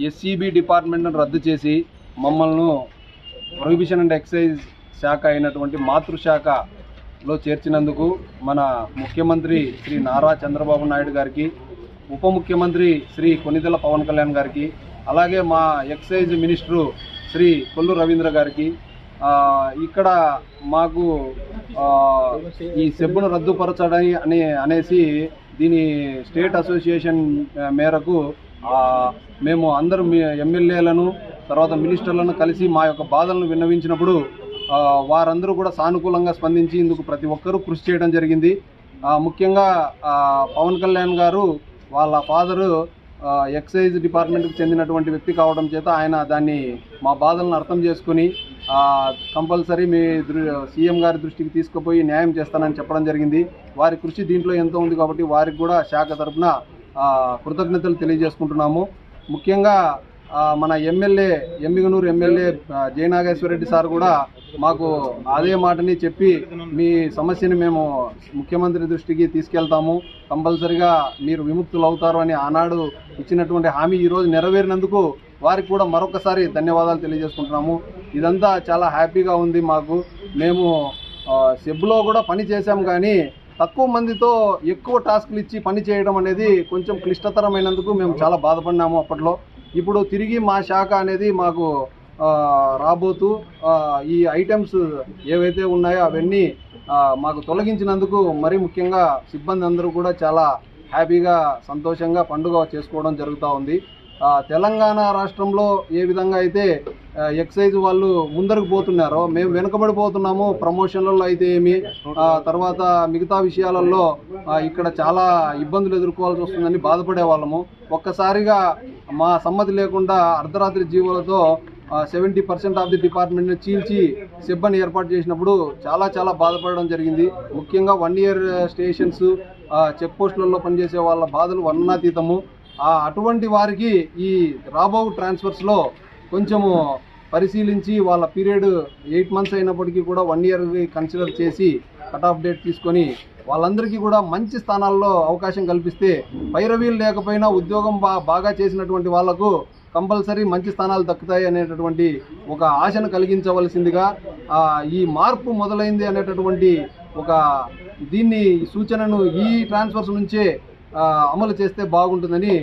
SCB డిపార్ట్మెంట్ను రద్దు చేసి మమ్మల్ని ప్రొహిబిషన్ అండ్ ఎక్సైజ్ శాఖ అయినటువంటి మాతృశాఖలో చేర్చినందుకు మన ముఖ్యమంత్రి శ్రీ నారా చంద్రబాబు నాయుడు గారికి ఉప ముఖ్యమంత్రి శ్రీ కొనిదెల పవన్ కళ్యాణ్ గారికి అలాగే మా ఎక్సైజ్ మినిస్టరు శ్రీ కొల్లు రవీంద్ర గారికి ఇక్కడ మాకు ఈ సెబ్బును రద్దుపరచడం అని అనేసి దీని స్టేట్ అసోసియేషన్ మేరకు మేము అందరూ మీ ఎమ్మెల్యేలను తర్వాత మినిస్టర్లను కలిసి మా యొక్క బాధలను విన్నవించినప్పుడు వారందరూ కూడా సానుకూలంగా స్పందించి ఇందుకు ప్రతి ఒక్కరూ కృషి చేయడం జరిగింది. ముఖ్యంగా పవన్ కళ్యాణ్ గారు వాళ్ళ ఫాదరు ఎక్సైజ్ డిపార్ట్మెంట్కి చెందినటువంటి వ్యక్తి కావడం చేత ఆయన దాన్ని మా బాధలను అర్థం చేసుకుని కంపల్సరీ మీ దృ సీఎం గారి దృష్టికి తీసుకుపోయి న్యాయం చేస్తానని చెప్పడం జరిగింది. వారి కృషి దీంట్లో ఎంతో ఉంది కాబట్టి వారికి కూడా శాఖ తరఫున కృతజ్ఞతలు తెలియజేసుకుంటున్నాము. ముఖ్యంగా మన ఎమ్మెల్యే ఎమ్మిగనూరు ఎమ్మెల్యే ఆ, జయనాగేశ్వరరెడ్డి సార్ కూడా మాకు అదే మాటని చెప్పి మీ సమస్యని మేము ముఖ్యమంత్రి దృష్టికి తీసుకెళ్తాము. కంపల్సరిగా మీరు విముక్తులు అవుతారు అని ఆనాడు ఇచ్చినటువంటి హామీ ఈరోజు నెరవేరినందుకు వారికి కూడా మరొకసారి ధన్యవాదాలు తెలియజేసుకుంటున్నాము. ఇదంతా చాలా హ్యాపీగా ఉంది మాకు. మేము సెబ్బులో సెబ్లో కూడా పని చేశాం కానీ తక్కువ మందితో ఎక్కువ టాస్క్లు ఇచ్చి పని చేయడం అనేది కొంచెం క్లిష్టతరమైనందుకు మేము చాలా బాధపడినాము అప్పట్లో. ఇప్పుడు తిరిగి మా శాఖ అనేది మాకు రాబోతూ ఈ ఐటమ్స్ ఏవైతే ఉన్నాయో అవన్నీ మాకు తొలగించినందుకు మరీ ముఖ్యంగా సిబ్బంది అందరూ కూడా చాలా హ్యాపీగా సంతోషంగా పండుగ చేసుకోవడం జరుగుతూ ఉంది. తెలంగాణ రాష్ట్రంలో ఏ విధంగా అయితే ఎక్సైజ్ వాళ్ళు ముందరకు పోతున్నారో. మేము వెనుకబడిపోతున్నాము. ప్రమోషన్లలో అయితే ఏమి? తర్వాత మిగతా విషయాలలో ఇక్కడ చాలా ఇబ్బందులు ఎదుర్కోవాల్సి వస్తుందని బాధపడే వాళ్ళము. ఒక్కసారిగా మా సమ్మతి లేకుండా అర్ధరాత్రి జీవులతో సెవెంటీ పర్సెంట్ ఆఫ్ ది డిపార్ట్మెంట్ని చీల్చి సిబ్బంది ఏర్పాటు చేసినప్పుడు చాలా చాలా బాధపడడం జరిగింది. ముఖ్యంగా వన్ ఇయర్ స్టేషన్స్ చెక్ పోస్టులలో పనిచేసే వాళ్ళ బాధలు వర్ణనాతీతము. అటువంటి వారికి ఈ రాబో ట్రాన్స్ఫర్స్లో కొంచెము పరిశీలించి వాళ్ళ పీరియడ్ ఎయిట్ మంత్స్ అయినప్పటికీ కూడా వన్ ఇయర్ కన్సిడర్ చేసి కట్ ఆఫ్ డేట్ తీసుకొని వాళ్ళందరికీ కూడా మంచి స్థానాల్లో అవకాశం కల్పిస్తే పైరవీలు లేకపోయినా ఉద్యోగం బాగా చేసినటువంటి వాళ్ళకు కంపల్సరీ మంచి స్థానాలు దక్కుతాయి అనేటటువంటి ఒక ఆశను కలిగించవలసిందిగా ఈ మార్పు మొదలైంది అనేటటువంటి ఒక దీన్ని సూచనను ఈ ట్రాన్స్ఫర్స్ నుంచే అమలు చేస్తే బాగుంటుందని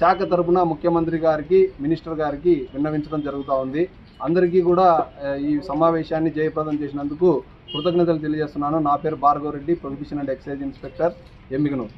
శాఖ తరఫున ముఖ్యమంత్రి గారికి మినిస్టర్ గారికి విన్నవించడం జరుగుతూ ఉంది. అందరికీ కూడా ఈ సమావేశాన్ని జయప్రదం చేసినందుకు కృతజ్ఞతలు తెలియజేస్తున్నాను. నా పేరు Bhargava Reddy prohibition and excise inspector Yemmiganur.